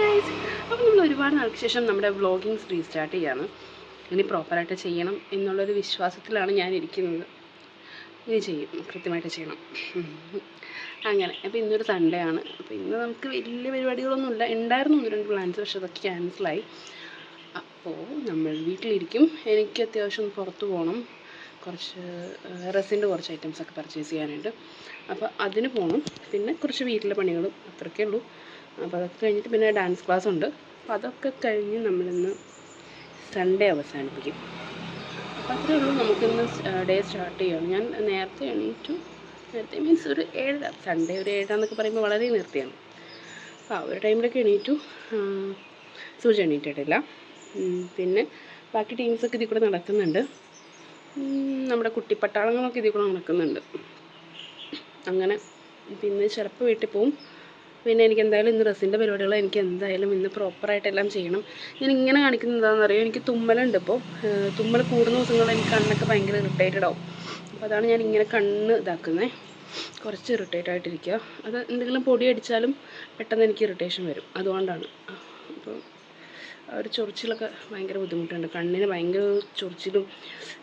Guys അപ്പോൾ നമ്മൾ ഒരുപാട് നാൾക്ക് ശേഷം നമ്മുടെ വ്ളോഗിങ്സ് റീസ്റ്റാർട്ട് ചെയ്യാണ്. ഇനി പ്രോപ്പറായിട്ട് ചെയ്യണം എന്നുള്ളൊരു വിശ്വാസത്തിലാണ് ഞാൻ ഇരിക്കുന്നത്. ഇനി ചെയ്യും കൃത്യമായിട്ട് ചെയ്യണം. അങ്ങനെ അപ്പോൾ ഇന്നൊരു സൺഡേ ആണ്. അപ്പോൾ ഇന്ന് നമുക്ക് വലിയ പരിപാടികളൊന്നും ഇല്ല ഉണ്ടായിരുന്നു ഒന്ന് രണ്ട് പ്ലാൻസ് പക്ഷേ അതൊക്കെ ക്യാൻസലായി അപ്പോൾ നമ്മൾ വീട്ടിലിരിക്കും. എനിക്ക് അത്യാവശ്യം പുറത്ത് പോകണം. കുറച്ച് റെസിന്റെ കുറച്ച് ഐറ്റംസ് ഒക്കെ പർച്ചേസ് ചെയ്യാനുണ്ട്. അപ്പോൾ അതിന് പോകണം പിന്നെ കുറച്ച് വീട്ടിലെ പണികളും അത്രയൊക്കെ ഉള്ളൂ. അപ്പോൾ അതൊക്കെ കഴിഞ്ഞിട്ട് പിന്നെ ഡാൻസ് ക്ലാസ് ഉണ്ട് അപ്പോൾ അതൊക്കെ കഴിഞ്ഞ് നമ്മളിന്ന് സൺഡേ അവസാനിപ്പിക്കും. അപ്പോൾ അത്രേ ഉള്ളൂ. നമുക്കിന്ന് ഡേ സ്റ്റാർട്ട് ചെയ്യണം. ഞാൻ നേരത്തെ എണീറ്റു. നേരത്തെ മീൻസ് ഒരു ഏഴര സൺഡേ ഒരു ഏഴാന്നൊക്കെ പറയുമ്പോൾ വളരെ നേരത്തെയാണ്. അപ്പോൾ ആ ഒരു ടൈമിലൊക്കെ എണീറ്റു. സൂചി എണീറ്റിട്ടില്ല. പിന്നെ ബാക്കി ടീംസൊക്കെ ഇതിൽ കൂടെ നടക്കുന്നുണ്ട്. നമ്മുടെ കുട്ടിപ്പട്ടാളങ്ങളൊക്കെ ഇതിൽ കൂടെ നടക്കുന്നുണ്ട്. അങ്ങനെ പിന്നെ ചിലപ്പോൾ വീട്ടിൽ പോവും. പിന്നെ എനിക്ക് എന്തായാലും ഇന്ന് ഡ്രസ്സിന്റെ പരിപാടികൾ എനിക്ക് എന്തായാലും ഇന്ന് പ്രോപ്പറായിട്ട് എല്ലാം ചെയ്യണം. ഞാൻ ഇങ്ങനെ കാണിക്കുന്നത് എന്താണെന്ന് അറിയോ? എനിക്ക് തുമ്മലുണ്ട് ഇപ്പോൾ തുമ്മൽ കൂടുന്ന ദിവസങ്ങളിൽ എനിക്ക് കണ്ണൊക്കെ ഭയങ്കര ഇറിറ്റേറ്റഡ് ആവും. അപ്പോൾ അതാണ് ഞാൻ ഇങ്ങനെ കണ്ണ് ഇതാക്കുന്നത് കുറച്ച് ഇറിറ്റേറ്റ് ആയിട്ടിരിക്കുക. അത് എന്തെങ്കിലും പൊടി അടിച്ചാലും പെട്ടെന്ന് എനിക്ക് ഇറിറ്റേഷൻ വരും. അതുകൊണ്ടാണ്. അപ്പോൾ ആ ഒരു ചൊറിച്ചിലൊക്കെ ഭയങ്കര ബുദ്ധിമുട്ടുണ്ട്. കണ്ണിന് ഭയങ്കര ചൊറിച്ചിലും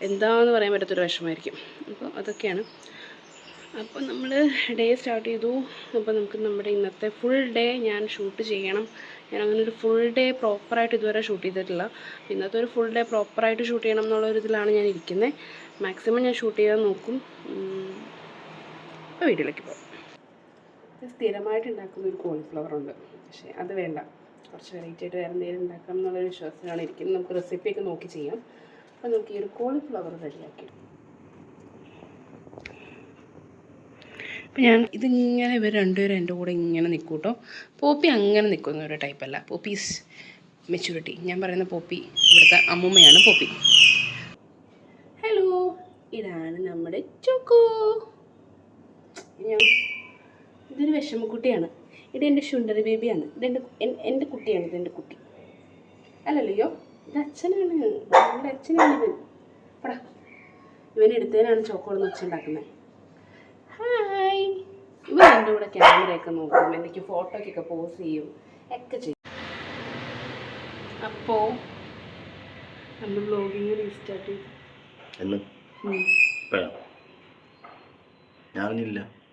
എന്താണെന്ന് പറയാൻ പറ്റാത്തൊരു വിഷമമായിരിക്കും. അപ്പോൾ അതൊക്കെയാണ്. അപ്പോൾ നമ്മൾ ഡേ സ്റ്റാർട്ട് ചെയ്തു. അപ്പോൾ നമുക്ക് നമ്മുടെ ഇന്നത്തെ ഫുൾ ഡേ ഞാൻ ഷൂട്ട് ചെയ്യണം. ഞാൻ അങ്ങനെ ഒരു ഫുൾ ഡേ പ്രോപ്പറായിട്ട് ഇതുവരെ ഷൂട്ട് ചെയ്തിട്ടില്ല. ഇന്നത്തെ ഒരു ഫുൾ ഡേ പ്രോപ്പറായിട്ട് ഷൂട്ട് ചെയ്യണം എന്നുള്ള ഒരു ഇതിലാണ് ഞാൻ ഇരിക്കുന്നത് മാക്സിമം ഞാൻ ഷൂട്ട് ചെയ്യാൻ നോക്കും. അപ്പോൾ വീട്ടിലേക്ക് പോകാം സ്ഥിരമായിട്ട് ഉണ്ടാക്കുന്ന ഒരു കോളിഫ്ലവർ ഉണ്ട്. പക്ഷേ അത് വേണ്ട. കുറച്ച് വെറൈറ്റി ആയിട്ട് വേറെ എന്തെങ്കിലും ഉണ്ടാക്കാം എന്നുള്ളൊരു വിശ്വാസത്തിലാണ് ഇരിക്കുന്നത്. നമുക്ക് റെസിപ്പിയൊക്കെ നോക്കി ചെയ്യാം. അപ്പോൾ നമുക്ക് ഈ ഒരു കോളിഫ്ലവർ റെഡിയാക്കി അപ്പം ഞാൻ ഇതിങ്ങനെ ഇവർ രണ്ടുപേരും എന്റെ കൂടെ ഇങ്ങനെ നിൽക്കും കേട്ടോ പോപ്പി അങ്ങനെ നിൽക്കുന്ന ഒരു ടൈപ്പല്ല പോപ്പീസ് മെച്യൂരിറ്റി ഞാൻ പറയുന്ന പോപ്പി ഇവിടുത്തെ അമ്മൂമ്മയാണ് പോപ്പി. ഹലോ ഇതാണ് നമ്മുടെ ചോക്കോ. ഇതൊരു വിഷമക്കുട്ടിയാണ്. ഇത് എന്റെ ഷുണ്ടറി ബേബിയാണ്. ഇതെന്റെ എൻ- എന്റെ കുട്ടിയാണ്. ഇതെന്റെ കുട്ടി. അല്ലല്ലോ ഇത് അച്ഛനാണ്. എന്റെ അച്ഛനാണ് ഇവൻ. പടാ. ഇവൻ ചോക്കോളെന്ന് അച്ഛൻ ഉണ്ടാക്കുന്നത്. കൂടെ ക്യാമറയൊക്കെ നോക്കും എനിക്ക് ഫോട്ടോയ്ക്കൊക്കെ പോസ് ചെയ്യും ഒക്കെ ചെയ്യും. അപ്പോൾ നമ്മൾ ബ്ലോഗിങ് റീസ്റ്റാർട്ട് ചെയ്തു.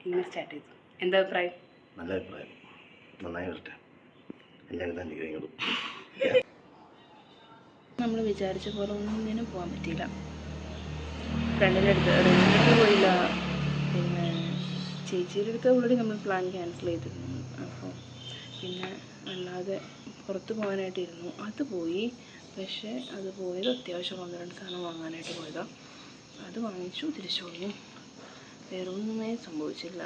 ഇന്ന് സ്റ്റാർട്ട് ചെയ്തു. എന്താ അഭിപ്രായം? നല്ല അഭിപ്രായം. നന്നായി വരട്ടെ. എല്ലാവരും അനുഗ്രഹങ്ങളും നമ്മൾ വിചാരിച്ച പോലെ ഒന്നിനും പോകാൻ പറ്റിയില്ല. ഫ്രണ്ടിന്റെ അടുത്ത് പോയില്ല. പിന്നെ ചേച്ചിയുടെ അടുത്ത് ഓൾറെഡി നമ്മൾ പ്ലാൻ ക്യാൻസൽ ചെയ്തിരുന്നു. അപ്പോൾ പിന്നെ അല്ലാതെ പുറത്ത് പോകാനായിട്ടിരുന്നു. അത് പോയി. പക്ഷേ അത് പോയത് അത്യാവശ്യം ഒന്ന് രണ്ട് സാധനം വാങ്ങാനായിട്ട് പോയതാണ് അത് വാങ്ങിച്ചു തിരിച്ചു പോയി വേറൊന്നുമേ സംഭവിച്ചില്ല.